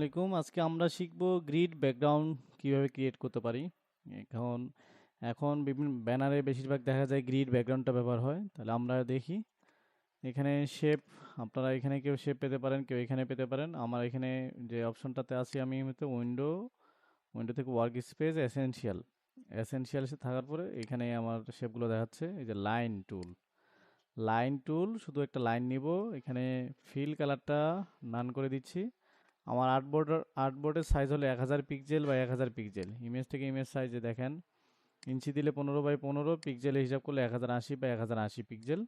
আলাইকুম। আজকে আমরা শিখব গ্রিড ব্যাকগ্রাউন্ড কীভাবে ক্রিয়েট করতে পারি। এখন এখন বিভিন্ন ব্যানারে বেশিরভাগ দেখা যায় গ্রিড ব্যাকগ্রাউন্ডটা ব্যবহার হয়। তাহলে আমরা দেখি। এখানে শেপ আপনারা এখানে কেউ শেপ পেতে পারেন, কেউ এখানে পেতে পারেন। আমার এখানে যে অপশনটাতে আছি আমি হয়তো উইন্ডো উইন্ডো থেকে ওয়ার্ক স্পেস এসেনশিয়াল এসেনশিয়ালসে থাকার পরে এখানে আমার শেপগুলো দেখাচ্ছে। এই যে লাইন টুল লাইন টুল শুধু একটা লাইন নিব। এখানে ফিল কালারটা নান করে দিচ্ছি। আমার আর্টবোর্ডের আর্টবোর্ডের সাইজ হলো এক হাজার পিক্সেল বা এক হাজার পিক্সেল ইমেজ থেকে ইমেজ সাইজে দেখেন। ইঞ্চি দিলে পনেরো বাই পনেরো পিক্সেল হিসাব করলে এক হাজার আশি বা এক হাজার আশি পিক্সেল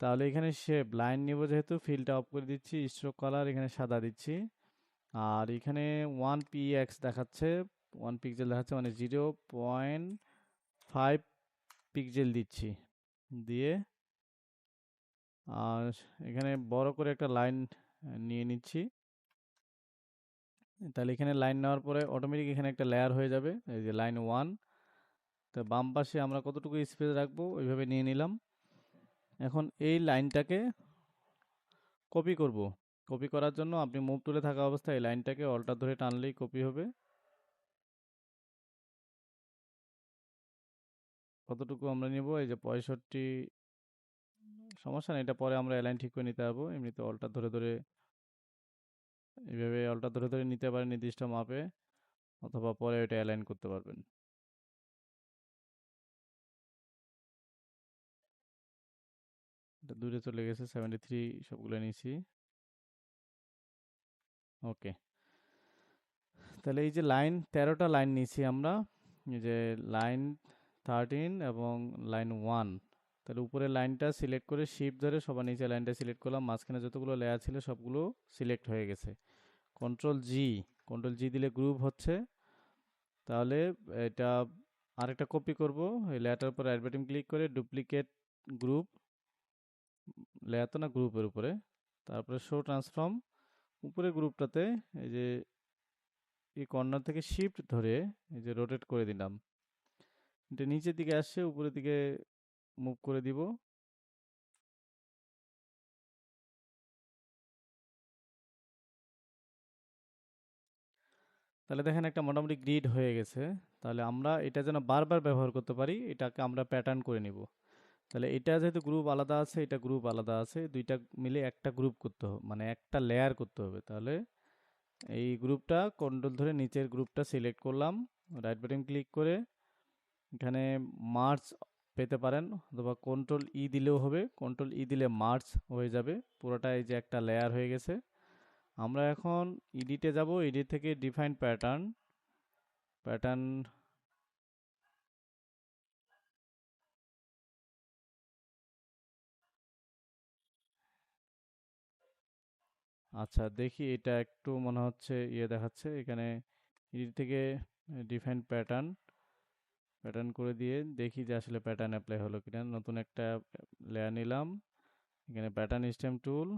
তাহলে এখানে শেপ লাইন নিব যেহেতু ফিলটা অফ করে দিচ্ছি স্ট্রোক কালার এখানে সাদা দিচ্ছি। আর এখানে ওয়ান পি এক্স দেখাচ্ছে ওয়ান পিক্সেল দেখাচ্ছে মানে জিরো পয়েন্ট ফাইভ পিক্সেল দিচ্ছি। দিয়ে আর এখানে বড় করে একটা লাইন নিয়ে নিচ্ছি। তাহলে এখানে লাইন নেওয়ার পরে অটোমেটিক এখানে একটা লেয়ার হয়ে যাবে, এই যে লাইন ওয়ান তো বাম পাশে আমরা কতটুকু স্পেস রাখব ওইভাবে নিয়ে নিলাম। এখন এই লাইনটাকে কপি করব। কপি করার জন্য আপনি মুভ তুলে থাকা অবস্থায় এই লাইনটাকে অল্টার ধরে টানলেই কপি হবে। কতটুকু আমরা নিব? এই যে পঁয়ষট্টি। সমস্যা নেই, এটা পরে আমরা লাইন ঠিক করে নিতে পারব। এমনিতে অল্টার ধরে ধরে এইভাবে অলটা ধরে ধরে নিতে পারেন নির্দিষ্ট মাপে অথবা পরে এটা অ্যালাইন করতে পারবেন। এটা দূরে চলে গেছে সেভেন্টি থ্রি সবগুলো নিয়েছি। ওকে তাহলে এই যে লাইন তেরোটা লাইন নিয়েছি আমরা। এই যে লাইন থার্টিন এবং লাইন ওয়ান তাহলে উপরের লাইনটা সিলেক্ট করে শিপ ধরে সবার নিচে লাইনটা সিলেক্ট করলাম। মাঝখানে যতগুলো লেয়ার ছিল সবগুলো সিলেক্ট হয়ে গেছে। কন্ট্রোল জি কন্ট্রোল জি দিলে গ্রুপ হচ্ছে। তাহলে এটা আরেকটা কপি করব। এই লেয়ারটার উপরে অ্যাড ক্লিক করে ডুপ্লিকেট গ্রুপ লেয়ার তো না গ্রুপের উপরে। তারপরে শো ট্রান্সফর্ম উপরে গ্রুপটাতে এই যে এই কর্নার থেকে শিফট ধরে এই যে রোটেট করে দিলাম। এটা নিচের দিকে আসছে, উপরের দিকে মুভ করে দিব। তাহলে দেখেন একটা মোটামুটি গ্রিড হয়ে গেছে। তাহলে আমরা এটা যেন বারবার ব্যবহার করতে পারি, এটাকে আমরা প্যাটার্ন করে নিব। তাহলে এটা যেহেতু গ্রুপ আলাদা আছে, এটা গ্রুপ আলাদা আছে, দুইটা মিলে একটা গ্রুপ করতে হবে মানে একটা লেয়ার করতে হবে। তাহলে এই গ্রুপটা কন্ট্রোল ধরে নিচের গ্রুপটা সিলেক্ট করলাম রাইট বাটন ক্লিক করে এখানে মার্চ পেতে পারেন, অথবা কন্ট্রোল ই দিলেও হবে কন্ট্রোল ই দিলে মার্চ হয়ে যাবে। পুরোটা এই যে একটা লেয়ার হয়ে গেছে। আমরা এখন ইডিটে যাব ইডিট থেকে ডিফাইন প্যাটার্ন প্যাটার্ন আচ্ছা দেখি এটা একটু মনে হচ্ছে ইয়ে দেখাচ্ছে, এখানে ইডিট থেকে ডিফাইন প্যাটার্ন প্যাটার্ন করে দিয়ে দেখি যে আসলে প্যাটার্ন অ্যাপ্লাই হলো কিনা। নতুন একটা লেয়ার নিলাম, এখানে প্যাটার্ন স্টেম টুল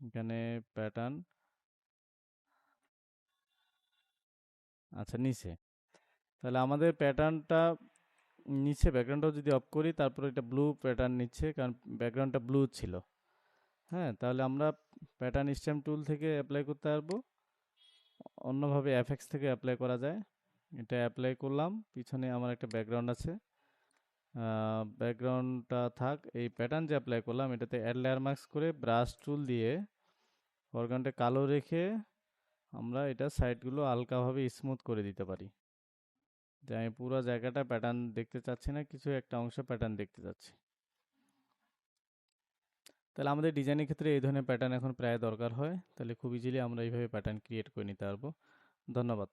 এখানে প্যাটার্ন আচ্ছা নিচে। তাহলে আমাদের প্যাটার্নটা নিচে ব্যাকগ্রাউন্ডটাও যদি অফ করি, তারপরে এটা ব্লু প্যাটার্ন নিচ্ছে, কারণ ব্যাকগ্রাউন্ডটা ব্লু ছিল। হ্যাঁ তাহলে আমরা প্যাটার্ন স্টেম টুল থেকে অ্যাপ্লাই করতে পারব। অন্যভাবে এফএক্স থেকে অ্যাপ্লাই করা যায়। এটা অ্যাপ্লাই করলাম, পিছনে আমার একটা ব্যাকগ্রাউন্ড আছে। ব্যাকগ্রাউন্ডটা থাক, এই প্যাটার্ন যে অ্যাপ্লাই করলাম, এটাতে অ্যাড লেয়ার মার্কস করে ব্রাশ টুল দিয়ে ফরগ্রাউন্ডে কালো রেখে আমরা এটা সাইডগুলো হালকাভাবে স্মুথ করে দিতে পারি। যে আমি পুরো জায়গাটা প্যাটার্ন দেখতে চাচ্ছি না, কিছু একটা অংশ প্যাটার্ন দেখতে চাচ্ছি। তাহলে আমাদের ডিজাইনের ক্ষেত্রে এই ধরনের প্যাটার্ন এখন প্রায় দরকার হয়। তাহলে খুব ইজিলি আমরা এইভাবে প্যাটার্ন ক্রিয়েট করে নিতে পারব। ধন্যবাদ।